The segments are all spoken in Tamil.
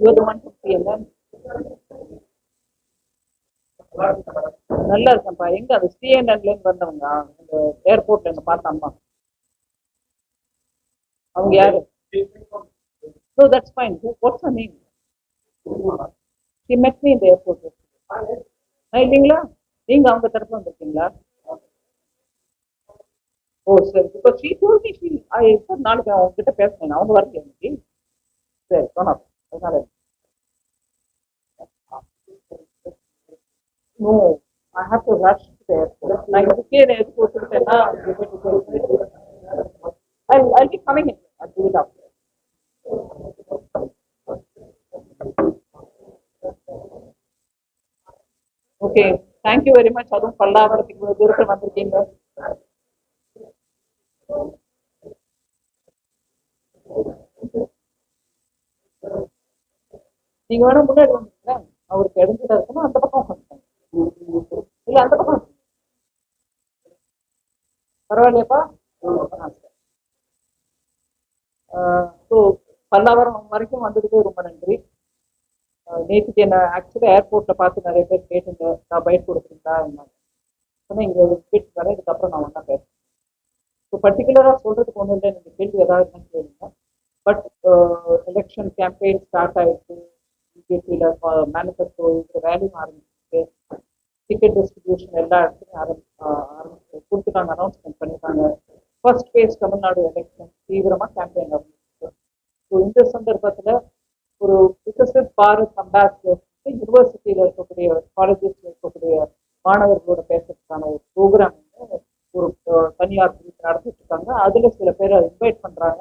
You're the one to CNN. நல்லா இருக்கேன்ப்பா. எங்க அது சிஎன்என்ல இருந்து வந்தவங்க? அந்த ஏர்போர்ட்ல எங்க பார்த்த அம்மா அவங்க யாரு? So that's fine what's a name she met me இந்த ஏர்போர்ட் இல்லைங்களா? நீங்க அவங்க தரப்பு வந்திருக்கீங்களா? ஓ சரி. இப்போ ஷீ டோல் மீ ஷீ நாளைக்கு அவங்க கிட்ட பேசுனேன் அவங்க வரல இன்னைக்கு? சரி சொன்னா அதனால No, I have to rush there. நான் இதுக்கே airport விட்டேன்னா I'll, I'll be coming in. I'll do it after. Okay thank you very much அதுவும் பல்லாவரத்துக்கு இவ்வளவு தூரத்தில் வந்திருக்கீங்க நீங்க வேணா முன்னாடி வந்துருங்க அவருக்கு இடத்துல இருக்கணும் அந்த பக்கம் உட்காந்துக்கோங்க. இல்ல அந்த பக்கம் பரவாயில்லையாப்பா? ஸோ பல்லாவரம் வரைக்கும் வந்ததுக்கு ரொம்ப நன்றி. நேற்றுக்கு என்ன ஆக்சுவலாக ஏர்போர்ட்ல பார்த்து நிறைய பேர் கேட்டுங்க நான் பைட் கொடுக்குறீங்களா? சொன்னேன் இங்கே கேட்டு வரேன் இதுக்கப்புறம் நான் ஒன்றா பேசுறேன். ஸோ பர்டிகுலராக சொல்றதுக்கு ஒன்றும் இல்லை நீங்கள் கேள்வி ஏதாவது இருந்தாலும் கேளுங்க. பட் எலெக்ஷன் கேம்பெயின் ஸ்டார்ட் ஆயிடுச்சு. பிஜேபியில் மேனிஃபெஸ்டோ வேலையும் ஆரம்பிச்சிருக்கு டிக்கெட் டிஸ்ட்ரிபியூஷன் எல்லா இடத்துலையும் ஆரம்பிச்சு கொடுத்துட்டாங்க அனௌன்ஸ்மெண்ட் பண்ணிட்டாங்க ஃபர்ஸ்ட் ஃபேஸ் தமிழ்நாடு எலெக்ஷன் தீவிரமாக கேம்பெயின் ஆரம்பிச்சிருக்கு ஸோ இந்த சந்தர்ப்பத்தில் ஒரு விகசித் பாரத் அம்பாசிடர் யூனிவர்சிட்டியில் இருக்கக்கூடிய காலேஜஸ்ல இருக்கக்கூடிய மாணவர்களோட பேசுறதுக்கான ஒரு ப்ரோக்ராம் வந்து ஒரு தனியார் குரூப் நடத்திட்டு இருக்காங்க அதில் சில பேரை இன்வைட் பண்ணுறாங்க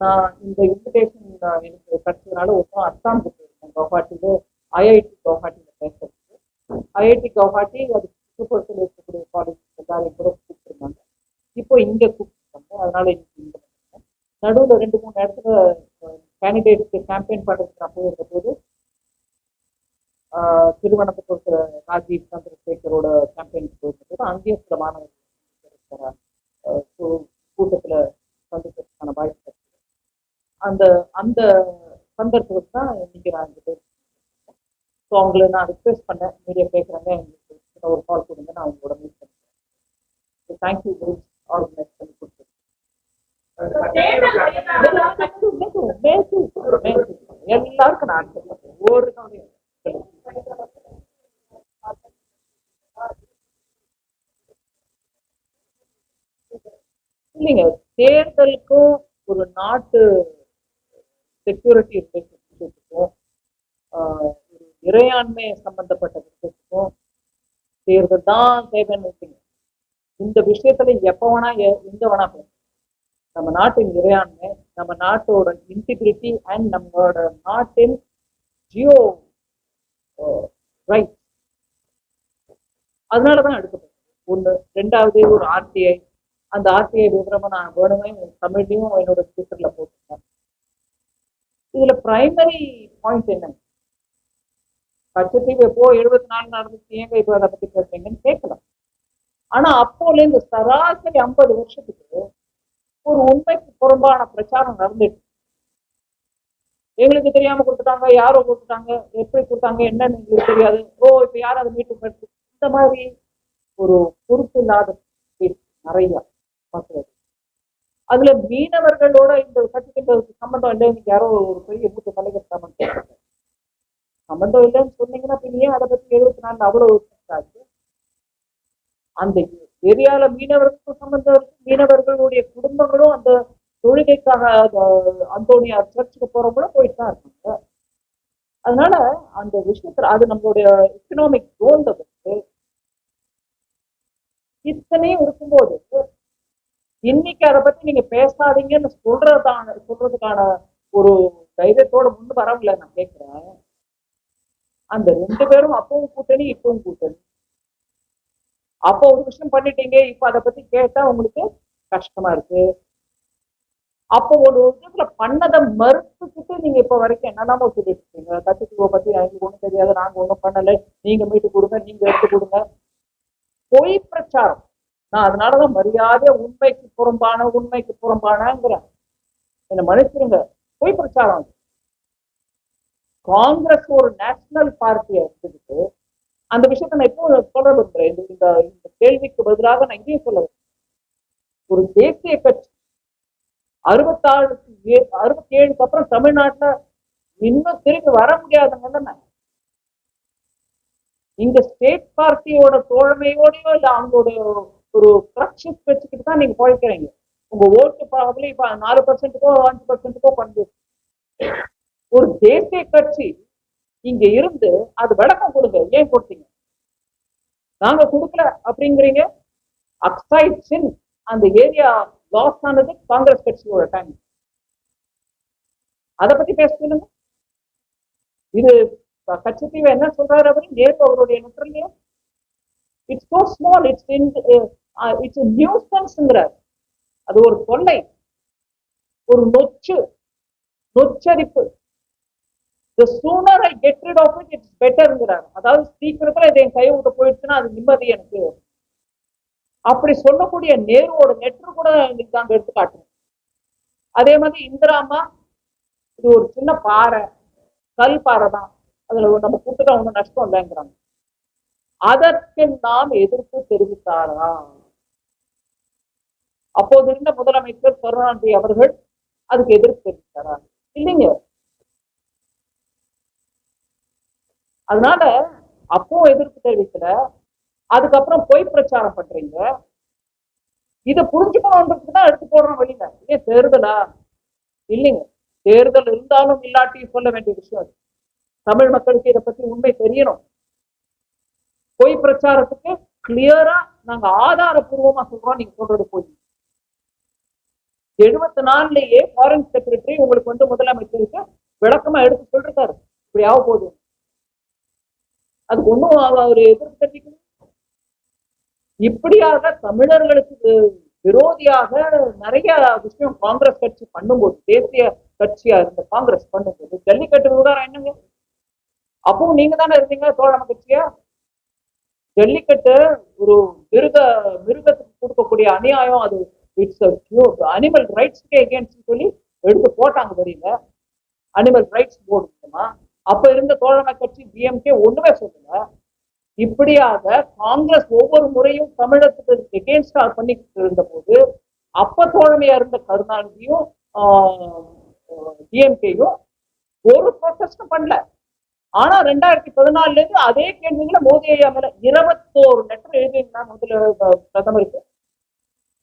நான் இந்த இன்விடேஷன் எனக்கு கிடைச்சதுனால ஒரு அஸ்ஸாம் கவுஹாட்டில ஐஐடி கவுஹாட்டியில பேசுறது ஐஐடி கவுஹாட்டி அது சுற்றுப்புறத்தில் இருக்கக்கூடிய காலேஜ் எல்லாரையும் கூட கூப்பிட்டுருந்தாங்க. இப்போ இங்க கூப்பிட்டுருக்காங்க. அதனால இன்னைக்கு இங்கே நடுவில் நடுவுல ரெண்டு மூணு இடத்துல கேண்டிடேட்க்கு கேம்பெயின் பண்றதுக்கு நான் போயிருந்த போது ஆஹ், திருவனந்தபுரத்துல ராஜீவ் சந்திரசேகரோட கேம்பெயின் போயிருந்த போது அங்கேயும் சில மாணவர்கள் கூட்டத்தில் கூட்டத்துல சந்திக்கிறதுக்கான வாய்ப்பு அந்த அந்த சந்தர்ப்பத்தில் தான் இன்னைக்கு நான் இங்க போயிருக்கேன் ஸோ அவங்கள நான் ரிக்வெஸ்ட் பண்ணேன். மீடியா பேசுறாங்க எங்களுக்கு ஒரு கால் கொடுங்க. நான் அவங்களோட மீட் பண்ணிக்கிறேன் ஸோ தேங்க்யூ குரூப் ஆர்கனைஸ் பண்ணி கொடுத்தது. எல்லாருக்கும் நான் பண்றேன். ஒரு. இல்லைங்க தேர்தலுக்கும் ஒரு நாட்டு செக்யூரிட்டி ரிலேஷன்ஷிப்புக்கும் ஒரு இறையாண்மை சம்பந்தப்பட்ட விஷயத்துக்கும் தேர்தல் தான் தேவைன்னு இந்த விஷயத்துல எப்ப வேணா எங்க வேணா பேசலாம் நம்ம நாட்டின் இறையாண்மை நம்ம நாட்டோட இன்டிகிரிட்டி அண்ட் நம்மளோட நாட்டின் ஜியோ ரைட் அதனாலதான் எடுக்கப்படும் ஒண்ணு ரெண்டாவது ஒரு ஆர்டிஐ அந்த ஆர்டிஐ விவரமா நான் வேணுமே தமிழ்லையும் என்னோட ட்விட்டர்ல போட்டிருக்கேன். இதுல பிரைமரி பாயிண்ட் என்ன? கட்சத்தீவு எப்போ எழுபத்தி நாலு நடந்துச்சு ஏங்க இப்போ அதை பத்தி பேசுறீங்கன்னு கேட்கலாம். ஆனா அப்போல இருந்து சராசரி ஐம்பது வருஷத்துக்கு ஒரு உண்மைக்கு புறம்பான பிரச்சாரம் நடந்துட்டு எங்களுக்கு தெரியாம கொடுத்துட்டாங்க யாரோ கொடுத்துட்டாங்க எப்படி கொடுத்தாங்க என்னன்னு எங்களுக்கு தெரியாது. ஓ இப்ப யாரும் அதை மீட்டு பெற்று இந்த மாதிரி ஒரு பொறுப்பு இல்லாத நிறைய பார்க்கிறது. அதுல மீனவர்களோட இந்த சர்டிபிகேட் சம்பந்தம் இல்லைன்னு யாரோ ஒரு பெரிய மூத்த தலைவர் சம்பந்தம் சம்பந்தம் இல்லைன்னு சொன்னீங்கன்னா பின் ஏன் அதை பத்தி எழுபத்தி நாலு அவ்வளவு ஆச்சு அந்த ஏரியால மீனவர்களுக்கும் சம்பந்தம் இருக்கு. மீனவர்களுடைய குடும்பங்களும் அந்த தொழுகைக்காக அந்த அந்தோனியார் சர்ச்சுக்கு போறவங்களும் போயிட்டு தான் இருக்காங்க. அதனால அந்த விஷயத்துல அது நம்மளுடைய எக்கனாமிக் ரோல் வந்து இத்தனையும் இருக்கும்போது இன்னைக்கு அதை பத்தி நீங்க பேசாதீங்கன்னு சொல்றதான சொல்றதுக்கான ஒரு தைரியத்தோட முன்னு வரவில்லை நான் கேட்கிறேன். அந்த ரெண்டு பேரும் அப்பவும் கூட்டணி இப்பவும் கூட்டணி. அப்போ ஒரு விஷயம் பண்ணிட்டீங்க இப்ப அதை பத்தி கேட்டா உங்களுக்கு கஷ்டமா இருக்கு. அப்போ ஒரு விஷயத்துல பண்ணதை மறுத்துக்கிட்டு நீங்க இப்ப வரைக்கும் என்னென்னமோ சொல்லிட்டு இருக்கீங்க. கட்சித்துவ பத்தி எங்களுக்கு ஒண்ணும் தெரியாது நாங்க ஒண்ணும் பண்ணல. நீங்க மீட்டு கொடுங்க நீங்க எடுத்து கொடுங்க. பொய் பிரச்சாரம். நான் அதனாலதான் மரியாதை உண்மைக்கு புறம்பான உண்மைக்கு புறம்பானங்கிறேன். என்ன மன்னிச்சிருங்க. பொய் பிரச்சாரம். காங்கிரஸ் ஒரு நேஷனல் பார்ட்டியை எடுத்துக்கிட்டு அந்த விஷயத்தை நான் இப்போ சொல்ல விரும்புறேன் இந்த இந்த கேள்விக்கு பதிலாக நான் இங்கேயும் சொல்ல ஒரு தேசிய கட்சி அறுபத்தாறுக்கு ஏ அறுபத்தி ஏழுக்கு அப்புறம் தமிழ்நாட்டுல இன்னும் திரும்பி வர முடியாதுங்க இங்க ஸ்டேட் பார்ட்டியோட தோழமையோடயோ இல்ல அவங்களுடைய ஒரு கிரக்ஷிப் வச்சுக்கிட்டு தான் நீங்க போய்க்கிறீங்க உங்க ஓட்டு ப்ராபப்ளி இப்ப நாலு பர்சன்ட்டுக்கோ அஞ்சு பர்சன்ட்டுக்கோ பண்ணு ஒரு தேசிய கட்சி இங்க இருந்து அது விளக்கம் கொடுங்க. ஏன் கொடுத்தீங்க? நாங்க கொடுக்கல அப்படிங்கிறீங்க. அக்சைட் சின் அந்த ஏரியா லாஸ் ஆனது காங்கிரஸ் கட்சியோட டைம் அதை பத்தி பேசுங்க இது கட்சித்தீவை என்ன சொல்றாரு அப்படின்னு நேற்று அவருடைய நுற்றலையும் it's so small it's in it's நியூசன்ஸ்ங்கிறார் அது ஒரு தொல்லை. ஒரு நொச்சு. நொச்சரிப்பு. The sooner I get rid of it, it's betterங்கிறார். அதாவது சீக்கிரத்தில் இதை என் கை விட்டு போயிடுச்சுன்னா அது நிம்மதி எனக்கு. அப்படி சொல்லக்கூடிய நேருவோட நெற்று கூட எங்களுக்கு தான் எடுத்து காட்டுறோம் அதே மாதிரி இந்திராமா இது ஒரு சின்ன பாறை. கல் பாறை தான். அதுல நம்ம கூட்டுட்டா ஒன்றும் நஷ்டம் இல்லைங்கிறாங்க. அதற்கு நாம் எதிர்ப்பு தெரிவித்தாரா? அப்போது இருந்த முதலமைச்சர் கருணாநிதி அவர்கள் அதுக்கு எதிர்ப்பு தெரிவித்தாரா இல்லைங்க. அதனால அப்போ எதிர்ப்பு தெரிவிக்கல. அதுக்கப்புறம் பொய் பிரச்சாரம் பண்றீங்க. இதை புரிஞ்சுக்கணுன்றதுக்கு தான் எடுத்து போடுறோம் வெளியில. ஏன் தேர்தலா? இல்லைங்க. தேர்தல் இருந்தாலும் இல்லாட்டியும் சொல்ல வேண்டிய விஷயம் அது. தமிழ் மக்களுக்கு இதை பத்தி உண்மை தெரியணும். பொய் பிரச்சாரத்துக்கு கிளியரா நாங்க ஆதாரபூர்வமா சொல்றோம். நீங்க சொல்றது போயிருக்கோம் எழுபத்தி நாலுலயே ஃபாரின் செக்ரட்டரி உங்களுக்கு வந்து முதலமைச்சருக்கு விளக்கமா எடுத்து சொல்றாரு இப்படி ஆக போகுது. அதுக்கு ஒன்றும் அவர் எதிர்ப்பு தெரிவிக்கணும் இப்படியாக தமிழர்களுக்கு விரோதியாக நிறைய விஷயம் காங்கிரஸ் கட்சி பண்ணும்போது தேசிய கட்சியா இருந்த காங்கிரஸ் பண்ணும்போது ஜல்லிக்கட்டு விவகாரம் என்னங்க? அப்பவும் நீங்க தானே இருந்தீங்க தோழமை கட்சியா? ஜல்லிக்கட்டு ஒரு மிருக மிருகத்துக்கு கொடுக்கக்கூடிய அநியாயம் அது இட்ஸ் அனிமல் ரைட்ஸ்க்கே எகேன்ஸ்ட் சொல்லி எடுத்து போட்டாங்க வெளியில அனிமல் ரைட்ஸ் போர்டு மூலமா. அப்ப இருந்த தோழமை கட்சி டிஎம்கே ஒண்ணுமே சொல்லல. இப்படியாக காங்கிரஸ் ஒவ்வொரு முறையும் தமிழகத்துக்கு எகேன்ஸ்டா பண்ணிக்கிட்டு இருந்த போது அப்ப தோழமையா இருந்த கருணாநிதியும் டிஎம்கேயும் ஒரு ப்ரொட்டஸ்டும் பண்ணல. ஆனா ரெண்டாயிரத்தி பதினாலுல இருந்து அதே கேள்விகளை மோதி ஐயா மேல இருபத்தோரு லெட்டர் எழுதியிருந்தாங்க முதல்ல பிரதமருக்கு.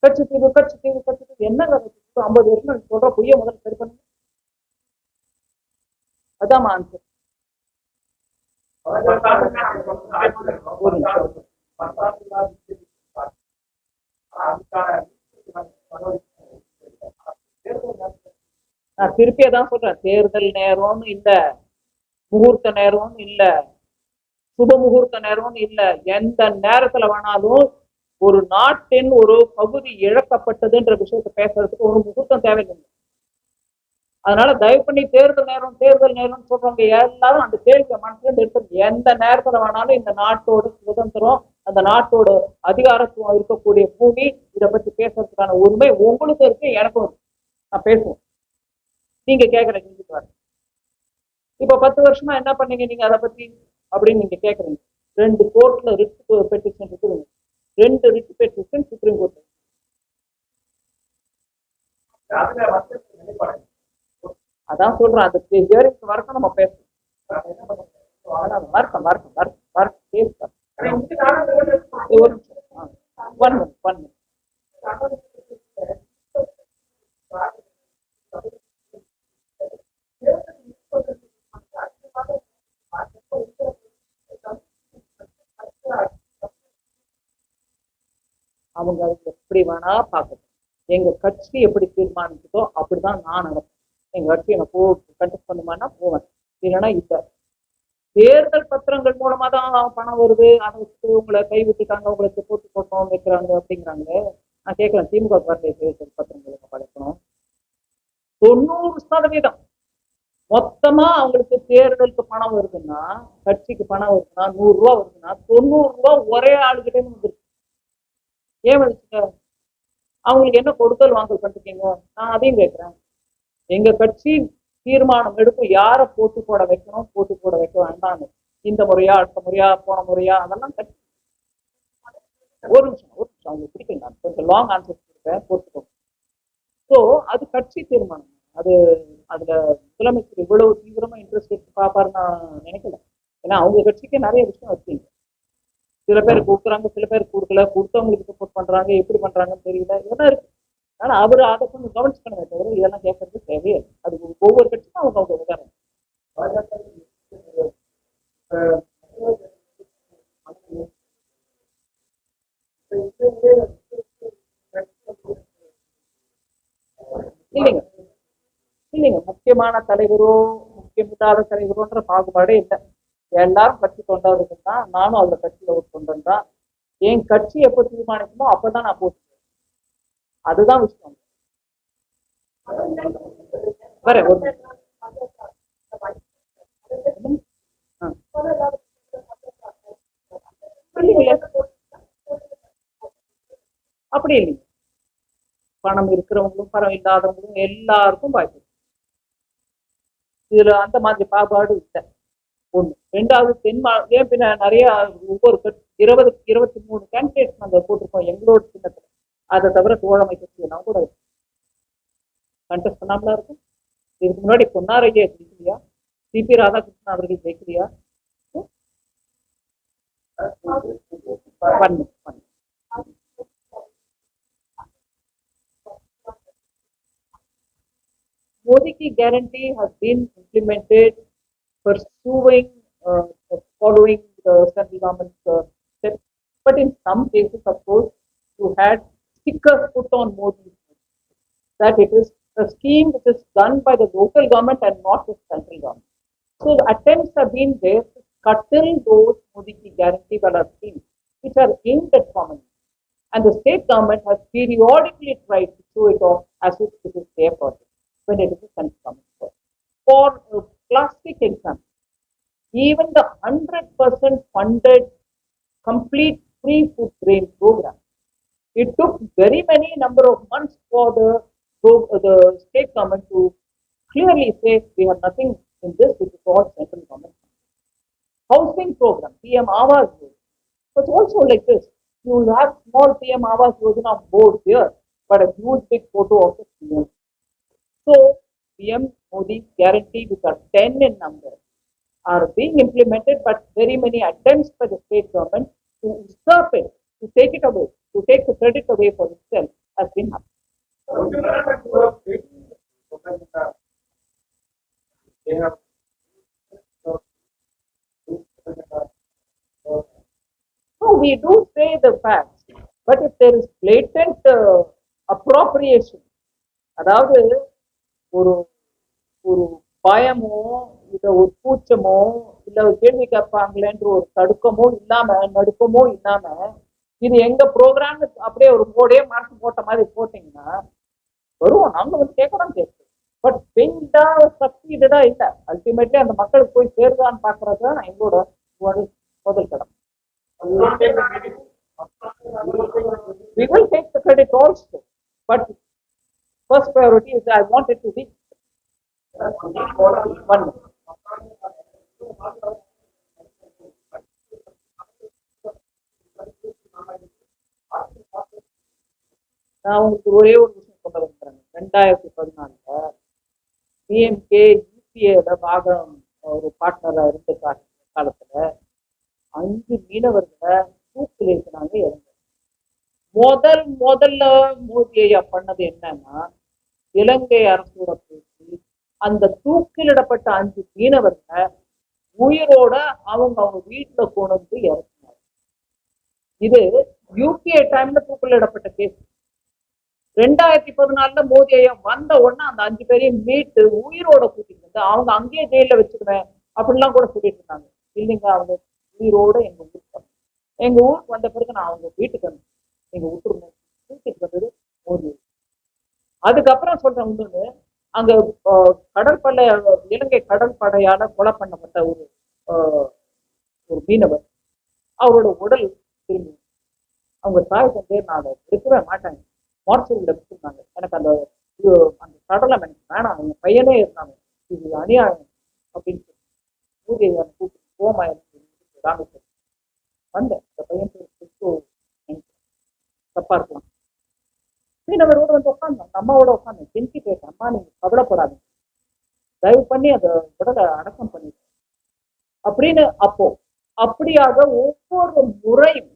கட்சி தீவு கட்சி தீவு கட்சி தீவு என்னங்க ஐம்பது வருஷம் சொல்ற பொய்ய முதல்ல சரி பண்ணுங்க. அதான் ஆன்சர் ஒரு நிமிஷம். நான் திருப்பி தான் சொல்றேன். தேர்தல் நேரம்னு இல்ல. முகூர்த்த நேரம்னு இல்ல. சுப முகூர்த்த நேரம்னு இல்ல. எந்த நேரத்துல வேணாலும் ஒரு நாட்டின் ஒரு பகுதி இழக்கப்பட்டதுன்ற விஷயத்தை பேசுறதுக்கு ஒரு முகூர்த்தம் தேவையில்லை. அதனால தயவு பண்ணி தேர்தல் நேரம் தேர்தல் நேரம்னு சொல்றவங்க எல்லாரும் அந்த கேள்வியை மனசுல எடுத்து எந்த நேரத்துல வேணாலும் இந்த நாட்டோட சுதந்திரம் அந்த நாட்டோட அதிகாரத்துவம் இருக்கக்கூடிய பூமி இதை பத்தி பேசுறதுக்கான உரிமை உங்களுக்கு இருக்கு எனக்கும் இருக்கு. நான் பேசுவோம். நீங்க கேட்கற கேள்விக்கு இப்ப பத்து வருஷமா என்ன பண்ணீங்க நீங்க அதை பத்தி அப்படின்னு நீங்க கேக்குறீங்க. ரெண்டு கோர்ட்ல ரிட் பெட்டிஷன் இருக்குதுங்க ரெண்டு ரிட் பெட்டிஷன் சுப்ரீம் கோர்ட் அதான் சொல்றேன் அந்த ஹியரிங் வரைக்கும் நம்ம பேசணும். அதான் வரட்டும் வரட்டும். நானா பார்க்கணும். எங்க கட்சி எப்படி தீர்மானிச்சுதோ அப்படிதான் நான் நடப்பேன். எங்க கட்சி என்ன போ கண்டெஸ்ட் பண்ணுமான்னா போவேன். இல்லைன்னா இல்ல. தேர்தல் பத்திரங்கள் மூலமா தான் பணம் வருது. அதை வச்சு உங்களை கை விட்டுட்டாங்க உங்களுக்கு போட்டு போட்டோம் வைக்கிறாங்க அப்படிங்கிறாங்க. நான் கேட்கலாம் திமுக வரலையே தேர்தல் பத்திரங்களுக்கு படைக்கணும்? தொண்ணூறு சதவீதம். மொத்தமா அவங்களுக்கு தேர்தலுக்கு பணம் வருதுன்னா கட்சிக்கு பணம் வருதுன்னா நூறு ரூபா வருதுன்னா தொண்ணூறு ரூபா ஒரே ஆளுகிட்டே வந்துருக்கு ஏன் வந்துச்சுங்க? அவங்களுக்கு என்ன கொடுக்கல் வாங்கல் பண்ணிருக்கீங்க? நான் அதையும் கேட்கிறேன் எங்க கட்சி தீர்மானம் எடுக்கும் யாரை போட்டு போட வைக்கணும் போட்டு போட வைக்க வேண்டாம்னு இந்த முறையா அடுத்த முறையா போன முறையா அதெல்லாம் கட்சி ஒரு நிமிஷம் ஒரு நிமிஷம். அவங்க பிடிக்கும் நான் கொஞ்சம் லாங் ஆன்சர் கொடுப்பேன் போட்டுக்கோங்க. ஸோ அது கட்சி தீர்மானம். அது அதுல முதலமைச்சர் இவ்வளவு தீவிரமா இன்ட்ரெஸ்ட் எடுத்து பார்ப்பாருன்னு நான் நினைக்கல. ஏன்னா அவங்க கட்சிக்கே நிறைய விஷயம் வச்சுங்க சில பேர் கொடுக்குறாங்க சில பேர் கொடுக்கல. கொடுத்தவங்களுக்கு சப்போர்ட் பண்றாங்க எப்படி பண்றாங்கன்னு தெரியல. இதெல்லாம் இருக்கு. ஆனா அவர் அதை கொஞ்சம் கவனிச்சுக்கணுமே தவிர இதெல்லாம் கேட்கறது தேவையே அது ஒவ்வொரு கட்சியும் அவங்க அவங்க உதாரணம் இல்லைங்க. இல்லைங்க. முக்கியமான தலைவரோ முக்கியமில்லாத தலைவரோன்ற பாகுபாடே இல்லை. எல்லாரும் கட்சி தொண்டர்கள் தான். நானும் அதுல கட்சியில ஒரு தொண்டன் தான் என் கட்சி எப்ப தீர்மானிக்குமோ அப்பதான் நான் போட்டு அதுதான் விஷயம் ஒரு. இல்லைங்களே. அப்படி இல்லைங்க பணம் இருக்கிறவங்களும் பணம் இல்லாதவங்களும் எல்லாருக்கும் வாய்ப்பு. இதுல அந்த மாதிரி பாகுபாடு இல்லை ஒண்ணு ரெண்டாவது தென் மா ஏன் பின்ன நிறைய ஒவ்வொரு கட்சி இருபது இருபத்தி மூணு கேண்டிடேட்ஸ் நாங்கள் போட்டிருக்கோம் எங்களோட சின்னத்தில். அதை தவிர தோழமை கட்சி எல்லாம் கூட கண்டெஸ்ட் பண்ணாமலாம் இருக்கும் இதுக்கு முன்னாடி பொன்னார் ஐயா ஜெயிக்கலையா சிபி ராதாகிருஷ்ணன் அவர்கள் ஜெயிக்கலையா? பண்ணு பண்ணு. Modi ki guarantee has been implemented pursuing, uh, following the central government's uh. But in some cases, of course, you had stickers put on Modi that it is a scheme which is done by the local government and not the central government. So the attempts have been there to curtail those Modi ki guarantee wala schemes which are aimed at common. And the state government has periodically tried to show it off as if it is their project when it is a central government. For a classic example, even the 100% funded complete free food grain program, it took very many number of months for the, the state government to clearly say we have nothing in this, which is all central government. Housing program, PM Awas was also like this. You will have small PM Awas Yojana board here, but a huge big photo of the PM. So, PM Modi's guarantee, which are 10 in number, are being implemented, but very many attempts by the state government to usurp it, to take it away, to take the credit away for itself has been happening. No, we do say the facts, but if there is blatant uh, appropriation, அதாவது ஒரு ஒரு பயமோ இல்ல ஒரு கூச்சமோ கேள்வி கேட்பாங்களேன்ற ஒரு தடுக்கமோ இல்லாம நடுக்கமோ இல்லாம இது எங்க ப்ரோக்ராம் அப்படியே ஒரு போர்டே மார்க் போட்ட மாதிரி போட்டீங்கன்னா வருவோம். நாங்க வந்து கேட்கறோம் கேட்கும் பட் பெயிண்டா சக்சீடடா இல்ல. அல்டிமேட்லி அந்த மக்களுக்கு போய் சேருதான்னு பாக்குறது தான் எங்களோட முதல் கடமை. We will take the credit also, but first priority is I to one. நான் உங்களுக்கு ஒரே ஒரு விஷயம் சொல்ல விரும்புறேன். ரெண்டாயிரத்தி பதினாலுல பிஎம்கே யூபிஏல பாகம் ஒரு பார்ட்னரா இருந்த காலத்துல. அஞ்சு மீனவர்களை தூக்கில் இருக்கிறாங்க இறந்தாங்க முதல் முதல்ல மோதி ஐயா பண்ணது என்னன்னா இலங்கை அரசோட பேசி அந்த தூக்கிலிடப்பட்ட அஞ்சு மீனவர்களை உயிரோட அவங்க அவங்க வீட்டுல கொண்டு வந்து இறக்குனாங்க. இது யூபிஐ டைம்ல தூக்கிலிடப்பட்ட கேஸ் ரெண்டாயிரத்தி பதினாலுல மோதி ஐயா வந்த உடனே அந்த அஞ்சு பேரையும் மீட்டு உயிரோட கூட்டிட்டு வந்து அவங்க அங்கேயே ஜெயில வச்சுக்குவேன் அப்படின்லாம் கூட சொல்லிட்டு இருந்தாங்க. இல்லைங்க அவங்க உயிரோட எங்க ஊருக்கு எங்க ஊருக்கு வந்த பிறகு நான் அவங்க வீட்டுக்கு வந்து எங்க விட்டுருந்தேன் வீட்டுக்கு வந்தது மோதி அதுக்கப்புறம் சொல்றேன் இன்னொன்னு. அங்க கடற்படை இலங்கை கடற்படையால கொலை பண்ணப்பட்ட ஒரு ஒரு மீனவர். அவரோட உடல் திரும்பி அவங்க தாய் தந்தே நான் அதை எடுக்கவே மாட்டாங்க. மார்ச்சரியில் வச்சிருந்தாங்க எனக்கு அந்த இது- அந்த சடலம் எனக்கு வேணாம். என் பையனே இருந்தாங்க இது அநியாயம் அப்படின்னு சொல்லி. பூஜை கூப்பிட்டு போமா ராமேஸ்வரம் வந்தேன். இந்த பையன் பேர் தப்பா இருக்கலாம் தப்பா வந்து உட்காந்தோம் அந்த அம்மாவோட உட்காந்தேன் கெஞ்சி கேட்டேன் அம்மா நீங்க கவலைப்படாதீங்க தயவு பண்ணி அதை உடலை அடக்கம் பண்ணிட்டு அப்படின்னு அப்போ அப்படியாக ஒவ்வொரு முறையும்